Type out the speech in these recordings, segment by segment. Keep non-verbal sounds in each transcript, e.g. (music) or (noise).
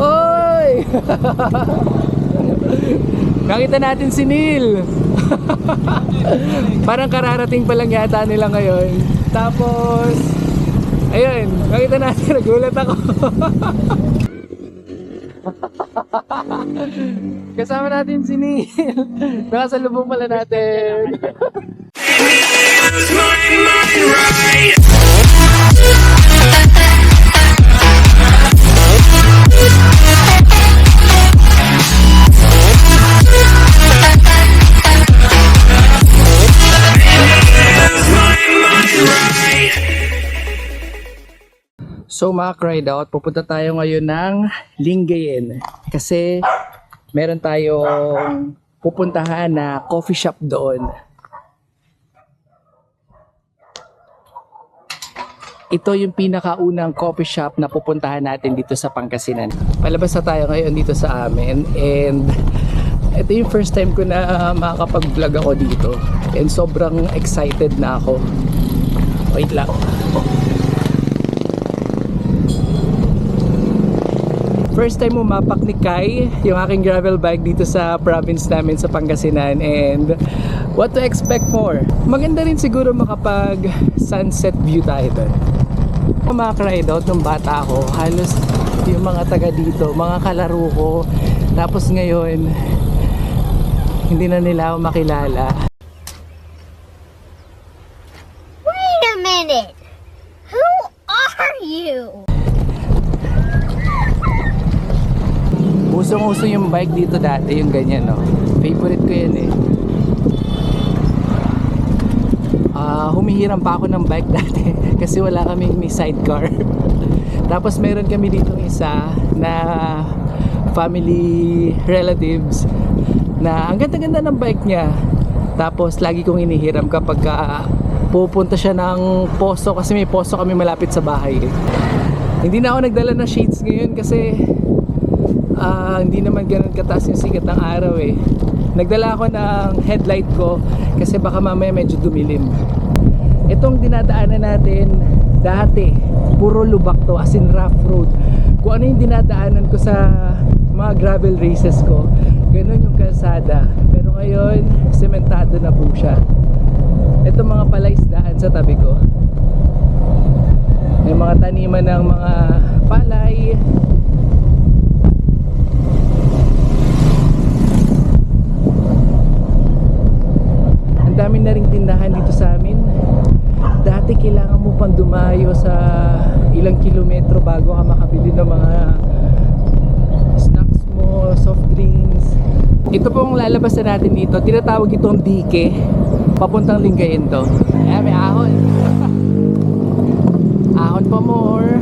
Oy! (laughs) Nakita natin si Neil. (laughs) Parang kararating pa lang yata nila ngayon. Tapos, ayun, nakita natin, (laughs) nagulat ako. Kasama natin si Neil. Nakasalubong pala natin. So mga cried out, pupunta tayo ngayon ng Lingayen kasi meron tayong pupuntahan na coffee shop doon. Ito yung pinakaunang coffee shop na pupuntahan natin dito sa Pangasinan. Palabas na tayo ngayon dito sa amin and ito yung first time ko na makakapag-vlog ako dito and sobrang excited na ako. Wait lang. First time umapak ni Kai, yung aking gravel bike dito sa province namin sa Pangasinan and what to expect more. Maganda rin siguro makapag sunset view tayo doon. Mga ride out nung bata ako, halos yung mga taga dito, mga kalaro ko. Tapos ngayon, hindi na nila ako makilala. Wait a minute. Who are you? Usong-uso yung bike dito dati, yung ganyan, no? Favorite ko yan eh. Ah, humihiram pa ako ng bike (laughs) dati kasi wala kaming may sidecar. (laughs) Tapos meron kami dito isa na family relatives na ang ganda-ganda ng bike niya. Tapos lagi kong inihiram kapag ka pupunta siya ng poso kasi may poso kami malapit sa bahay. eh. Hindi na ako nagdala ng shades ngayon kasi Ah, hindi naman ganun kataas yung sikat ng araw eh. Nagdala ako ng headlight ko kasi baka mamaya medyo dumilim. Itong dinadaanan natin dati, puro lubak to as in rough road. Kung ano yung dinadaanan ko sa mga gravel races ko, ganun yung kalsada. Pero ngayon, sementado na po siya. Ito mga palaisdaan sa tabi ko. May mga taniman ng mga palay, dami na ring tindahan dito sa amin. Dati kailangan mo pang dumayo sa ilang kilometro bago ka makabili ng mga snacks mo, soft drinks. Ito pong lalabas na natin dito. Tinatawag itong dike papuntang linggayin to. Eh may ahon. (laughs) Ahon pa more.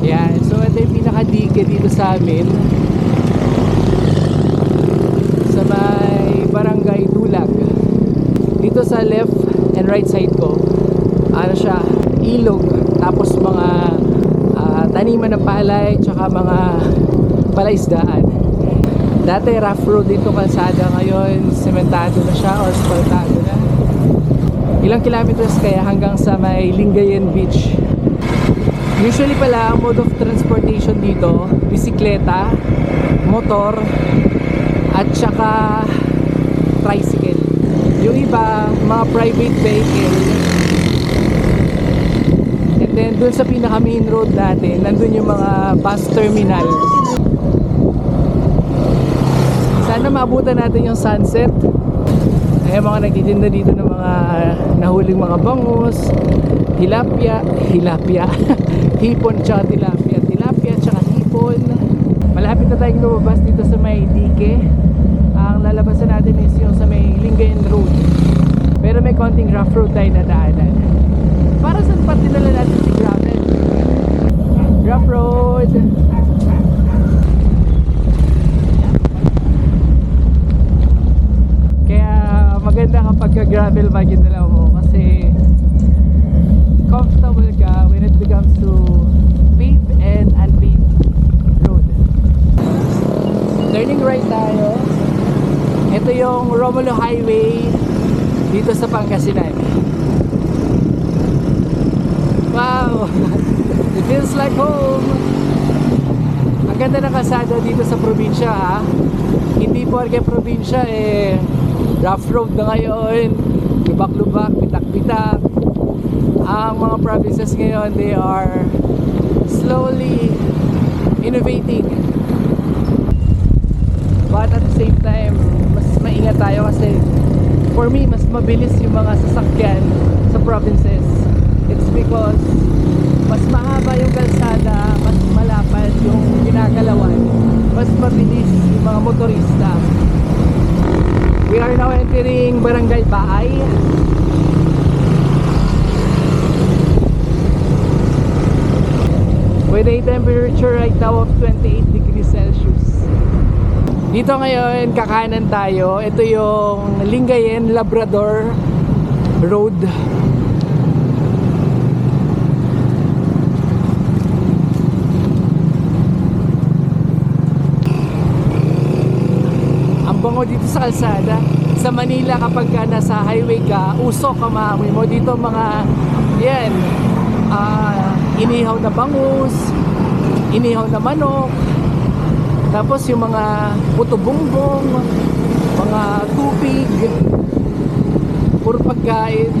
Yan so ito yung pinaka dike dito sa amin sa may barangay Dulag dito sa left and right side ko ano siya ilog. Tapos mga ah, taniman ng palay tsaka mga palaisdaan. Dati rough road dito kalsada. Ngayon sementado na siya o asfaltado na. Ilang kilometers kaya hanggang sa may Lingayen Beach. Usually pala ang mode of transportation dito bisikleta motor at saka tricycle. Yung iba, mga private vehicle. And then dun sa pinaka main road natin, nandun yung mga bus terminal. Sana maabutan natin yung sunset. Ay mga nagtitinda dito ng mga nahuling mga bangus, tilapia, hilapia, (laughs) hipon tsaka tilapia, tilapia tsaka hipon. Malapit na tayong lumabas dito sa may dike. Ang lalabasan natin is yung sa may Lingayen Road. Pero may konting rough road tayo na daanan. Para saan pa tinala natin si gravel? Rough road. Kaya maganda kapag ka gravel bike yung dalawa mo kasi comfortable ka when it becomes to paved and unpaved road. Turning right tayo. Ito yung Romulo Highway dito sa Pangasinan. Wow! (laughs) It feels like home. Ang ganda ng kalsada dito sa probinsya ha. Hindi porke probinsya eh rough road na ngayon. Lubak-lubak, bitak-bitak. Ang mga provinces ngayon they are slowly innovating. But at the same time, mas maingat tayo kasi for me, mas mabilis yung mga sasakyan sa provinces. It's because mas mahaba yung kalsada, mas malapad yung ginagalawan, mas mabilis yung mga motorista. We are now entering Barangay Baay. With a temperature right now of 28 degrees. Dito ngayon, kakanan tayo. Ito yung Lingayen Labrador Road. Ang bango dito sa kalsada. Sa Manila kapag ka nasa highway ka, usok ka maamoy mo. Dito mga, yan, ah, inihaw na bangus, inihaw na manok, tapos yung mga puto bongbong, mga tubig, puro pagkain.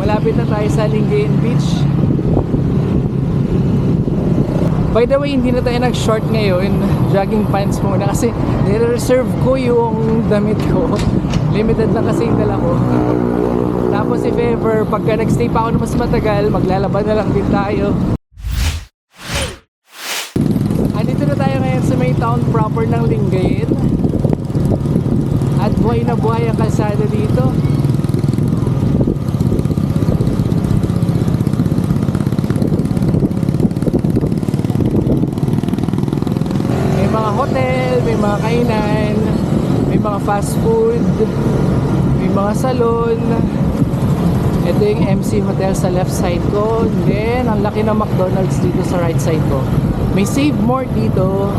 Malapit na tayo sa Lingayen Beach. By the way, hindi na tayo nag-short ngayon. Jogging pants muna kasi nire-reserve ko yung damit ko. Limited lang kasi yung dala ko. Tapos if ever, pagka nag-stay pa ako na mas matagal, maglalaban na lang din tayo. Andito na tayo ngayon sa may town proper ng Lingayen. At buhay na buhay ang kalsada dito. May mga hotel, may mga kainan, may mga fast food, may mga salon. Ito yung MC Hotel sa left side ko. Then, ang laki ng McDonald's dito sa right side ko. May Save More dito.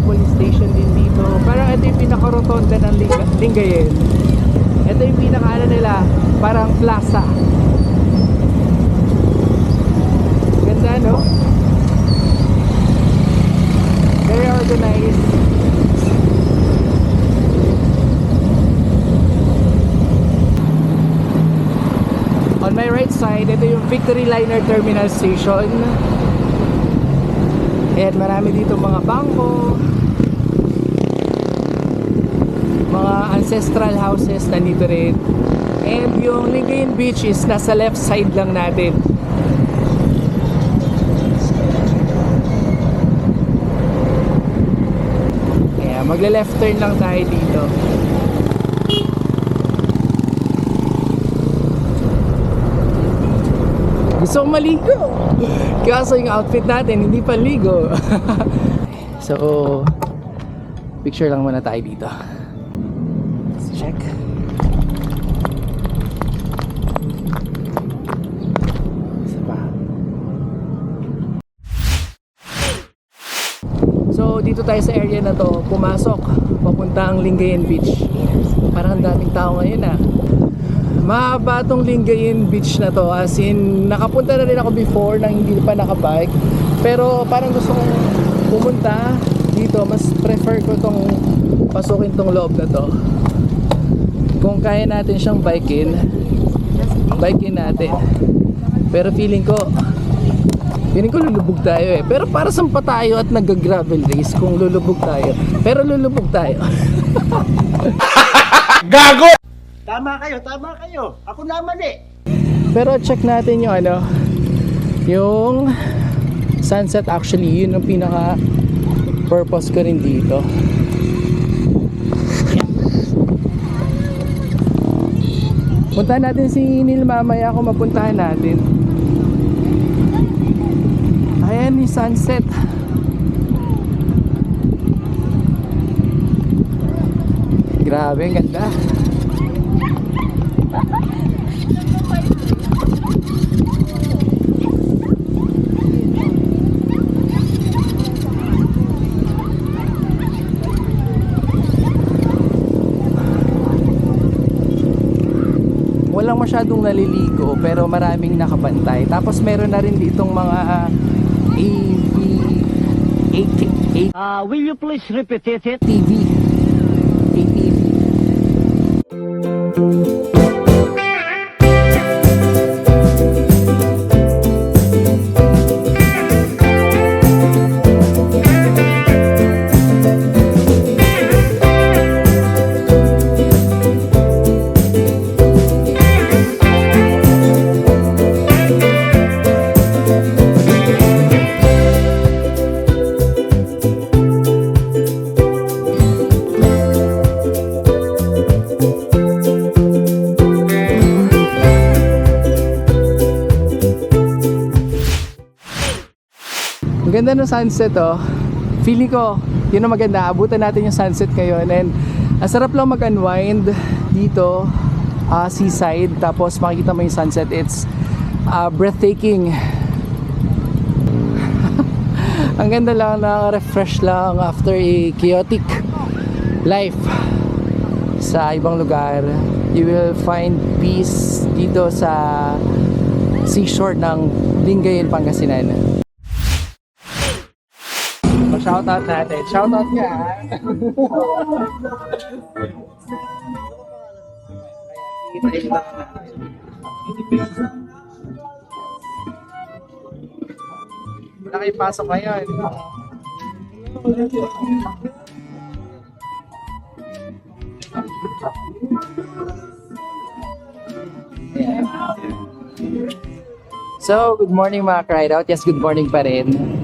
Police station din dito. Parang ito yung pinaka-rotonda ng Ling- Lingayen. Ito yung pinaka ano nila, parang plaza. Ganda, no? Very organized. On my right side, ito yung Victory Liner Terminal Station. Ayan, marami dito mga bangko. Mga ancestral houses nandito rin. And yung Lingayen Beach is nasa left side lang natin. Kaya magle-left turn lang tayo dito. Gusto kong maligo. Kaso yung outfit natin hindi pa ligo. (laughs) so, picture lang muna tayo dito. Let's check. So dito tayo sa area na to, pumasok, papunta ang Lingayen Beach. Parang ang daming tao ngayon ah. Mahaba tong Lingayen Beach na to as in nakapunta na rin ako before nang hindi pa nakabike. Pero parang gusto kong pumunta dito, mas prefer ko tong pasukin tong loob na to. Kung kaya natin siyang bikein, bikein natin. Pero feeling ko, Feeling ko lulubog tayo eh. Pero para saan pa tayo at nag-gravel race kung lulubog tayo. Pero lulubog tayo. (laughs) Tama kayo, tama kayo. Ako naman eh. Pero check natin yung ano, yung sunset actually, yun ang pinaka purpose ko rin dito. Puntahan natin si Neil mamaya kung mapuntahan natin. Ayan yung sunset. Grabe, ang ganda. Walang masyadong naliligo pero maraming nakabantay. Tapos meron na rin ditong mga AV 8 Uh, will you please repeat it? ATV. ATV. Ganda ng sunset oh. Feeling ko, yun ang maganda. Abutan natin yung sunset ngayon. And ang sarap lang mag-unwind dito, ah, seaside. Tapos makikita mo yung sunset. It's ah, breathtaking. (laughs) ang ganda lang na refresh lang after a chaotic life sa ibang lugar. You will find peace dito sa seashore ng Lingayen, Pangasinan. Shoutout natin. Shoutout nga. Wala kayo pasok ngayon. Ayan. So, good morning mga crowd out. Yes, good morning pa rin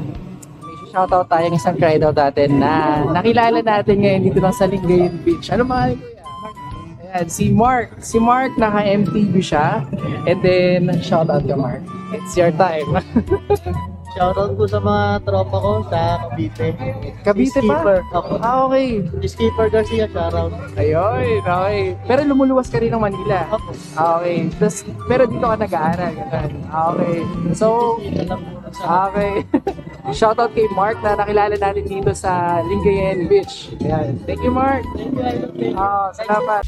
shoutout tayong isang crowd out natin na nakilala natin ngayon dito lang sa Lingayen Beach. Ano mga kuya? Ayan, si Mark. Si Mark, naka-MTV siya. And then, shoutout ka Mark. It's your time. (laughs) Shoutout po sa mga tropa ko sa Cavite. Cavite pa? Skipper. Ako. Ah, okay. Skipper Garcia, shoutout. Ayun, okay. Pero lumuluwas ka rin ng Manila. Ako. Ah, okay. Tapos, pero dito ka nag-aaral. ganun. Ah, okay. So, Kita lang po sa Okay. (laughs) Shoutout kay Mark na nakilala natin dito sa Lingayen Beach. Ayan. Thank you, Mark. Thank you, Idol. Thank you. Ah, salamat.